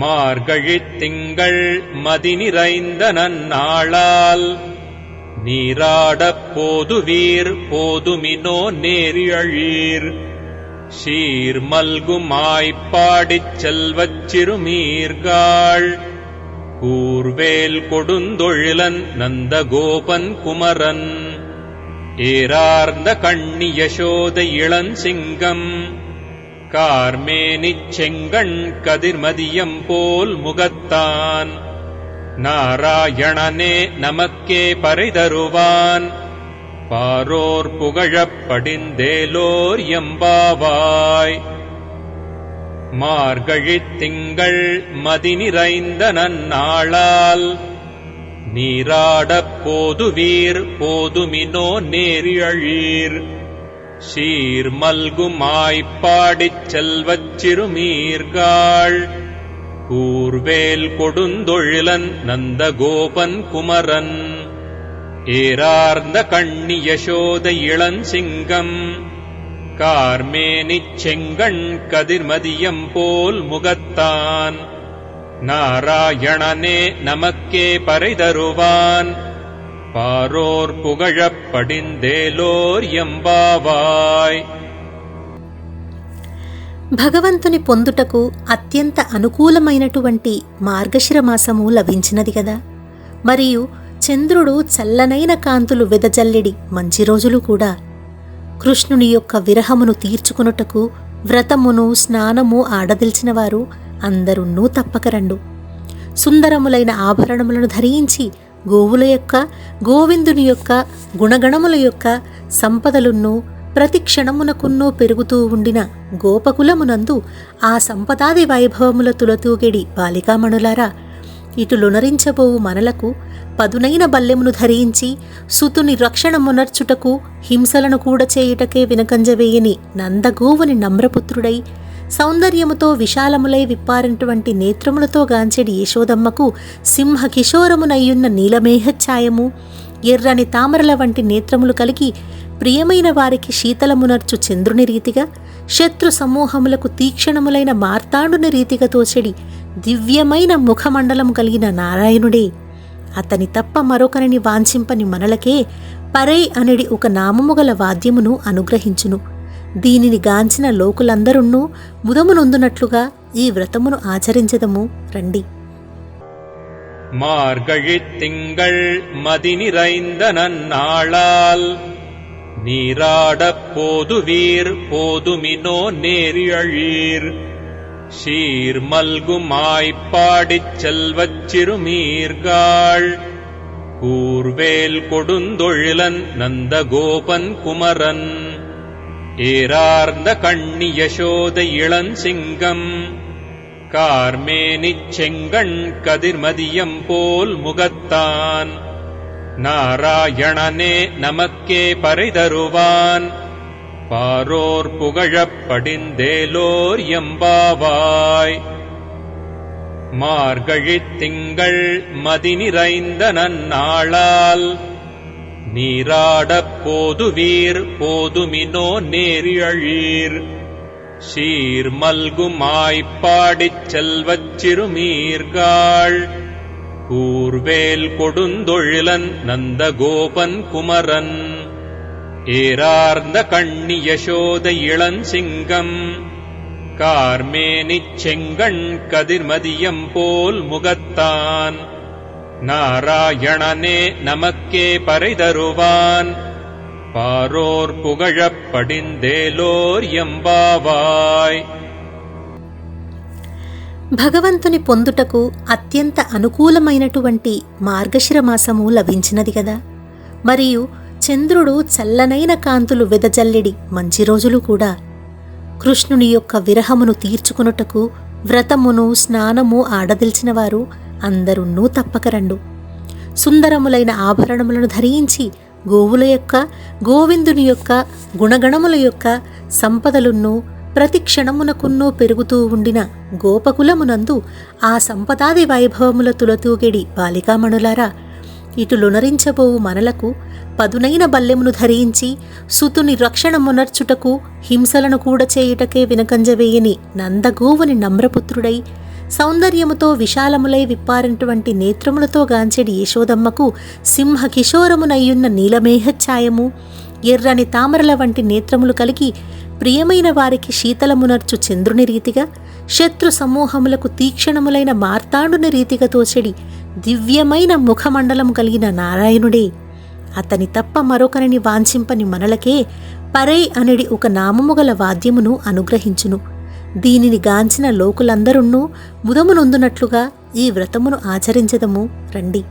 மார்கழித் திங்கள் மதி நிறைந்த நன்னாளால் நீராடப் போதுவீர் போதுமினோ நேரியழீர். சீர் மல்குமாய்ப்பாடிச் செல்வச் சிறுமீர்காள். கூர்வேல் கொடுந்தொழிலன் நந்தகோபன் குமரன். ஏரார்ந்த கண்ணி யசோத இளஞ்சிங்கம். கார்மேனிச் செங்கண் கதிர்மதியம் போல் முகத்தான். நாராயணனே நமக்கே பறைதருவான். பாரோர் புகழப் படிந்தேலோர் எம்பாவாய். மார்கழித் திங்கள் மதி நிறைந்த நன்னாளால். நீராடப் போதுவீர் போதுமினோ நேரியழீர். சீர் மல்குமாய்ப்பாடிச் செல்வச் சிறுமீர்காள். கூர்வேல் கொடுந்தொழிலன் நந்தகோபன் குமரன். ஏரார்ந்த கண்ணி யசோத இளஞ்சிங்கம் கார்மேனிச் செங்கண் கதிர்மதியம் போல் முகத்தான். நாராயணனே நமக்கே பறைதருவான் பாரோர் புகழப் படிந்தேலோர் எம்பாவாய் భగవంతుని పొందుటకు అత్యంత అనుకూలమైనటువంటి మార్గశిర మాసము లభించినది కదా మరియు చంద్రుడు చల్లనైన కాంతులు వెదజల్లిడి మంచి రోజులు కూడా కృష్ణుని యొక్క విరహమును తీర్చుకొనుటకు వ్రతమును స్నానము ఆడదిల్చిన వారు అందరున్నూ తప్పకరండు సుందరములైన ఆభరణములను ధరించి గోవుల యొక్క గోవిందుని యొక్క గుణగణముల యొక్క సంపదలున్నూ ప్రతి క్షణమునకున్నూ పెరుగుతూ ఉండిన గోపకులమునందు ఆ సంపదాది వైభవముల తులతూగెడి బాలికామణులారా ఇటు లునరించబోవు మనలకు పదునైన బల్లెమును ధరించి సుతుని రక్షణమునర్చుటకు హింసలను కూడా చేయుటకే వినకంజవేయని నందగోవుని నమ్రపుత్రుడై సౌందర్యముతో విశాలములై విప్పారినటువంటి నేత్రములతో గాంచెడి యశోదమ్మకు సింహ కిశోరమునయ్యున్న నీలమేఘఛాయము ఎర్రని తామరల వంటి నేత్రములు కలిగి ప్రియమైన వారికి శీతలమునర్చు చంద్రుని రీతిగా శత్రు సమూహములకు తీక్షణములైన మార్తాండుని రీతిగా తోచెడి దివ్యమైన ముఖమండలం కలిగిన నారాయణుడే. అతని తప్ప మరొకరిని వాంఛింపని మనలకే పరై అనడి ఒక నామము గల వాద్యమును అనుగ్రహించును. దీనిని గాంచిన లోకులందరున్నూ ముదమునొందునట్లుగా ఈ వ్రతమును ఆచరించదము రండి மார்கழித் திங்கள் மதி நிறைந்த நன்னாளால் நீராடப் போதுவீர் போதுமினோ நேரியழீர் சீர் மல்குமாய்ப்பாடிச் செல்வச் சிறுமீர்காள் கூர்வேல் கொடுந்தொழிலன் நந்தகோபன் குமரன் ஏரார்ந்த கண்ணி யசோத இளஞ்சிங்கம் கார்மேனிச் செங்கண் கதிர்மதியம் போல் முகத்தான். நாராயணனே நமக்கே பறைதருவான் பாரோர் புகழப் படிந்தேலோர் எம்பாவாய். மார்கழித் திங்கள் மதி நிறைந்த நன்னாளால் நீராடப் போதுவீர் போதுமினோ நேரியழீர். சீர் மல்குமாய்ப்பாடிச் செல்வச் சிறுமீர்காள். கூர்வேல் கொடுந்தொழிலன் நந்தகோபன் குமரன். ஏரார்ந்த கண்ணி யசோத இளஞ்சிங்கம் கார்மேனிச் செங்கண் கதிர்மதியம் போல் முகத்தான். நாராயணனே நமக்கே பறைதருவான் பாரோர் புகழப் படிந்தேலோர் எம்பாவாய் భగవంతుని పొందుటకు అత్యంత అనుకూలమైనటువంటి మార్గశిర మాసము లభించినది కదా మరియు చంద్రుడు చల్లనైన కాంతులు వెదజల్లిడి మంచి రోజులు కూడా కృష్ణుని యొక్క విరహమును తీర్చుకొనుటకు వ్రతమును స్నానము ఆడదిల్చిన వారు అందరున్నూ తప్పకరండు సుందరములైన ఆభరణములను ధరించి గోవుల యొక్క గోవిందుని యొక్క గుణగణముల యొక్క సంపదలున్నూ ప్రతి క్షణమునకున్నూ పెరుగుతూ ఉండిన గోపకులమునందు ఆ సంపదాది వైభవముల తులతూగెడి బాలికామణులారా ఇటు లునరించబోవు మనలకు పదునైన బల్లెమును ధరించి సుతుని రక్షణమునర్చుటకు హింసలను కూడా చేయుటకే వినకంజవేయని నందగోవుని నమ్రపుత్రుడై సౌందర్యముతో విశాలములై విప్పారినటువంటి నేత్రములతో గాంచెడి యశోదమ్మకు సింహ కిశోరమునయ్యున్న నీలమేఘఛాయము ఎర్రని తామరల వంటి నేత్రములు కలిగి ప్రియమైన వారికి శీతలమునర్చు చంద్రుని రీతిగా శత్రు సమూహములకు తీక్షణములైన మార్తాండుని రీతిగా తోచెడి దివ్యమైన ముఖమండలము కలిగిన నారాయణుడే. అతని తప్ప మరొకరిని వాంఛింపని మనలకే పరై అనడి ఒక నామము గల వాద్యమును అనుగ్రహించును. దీనిని గాంచిన లోకులందరున్నూ ముదమునొందునట్లుగా ఈ వ్రతమును ఆచరించదము. రండి.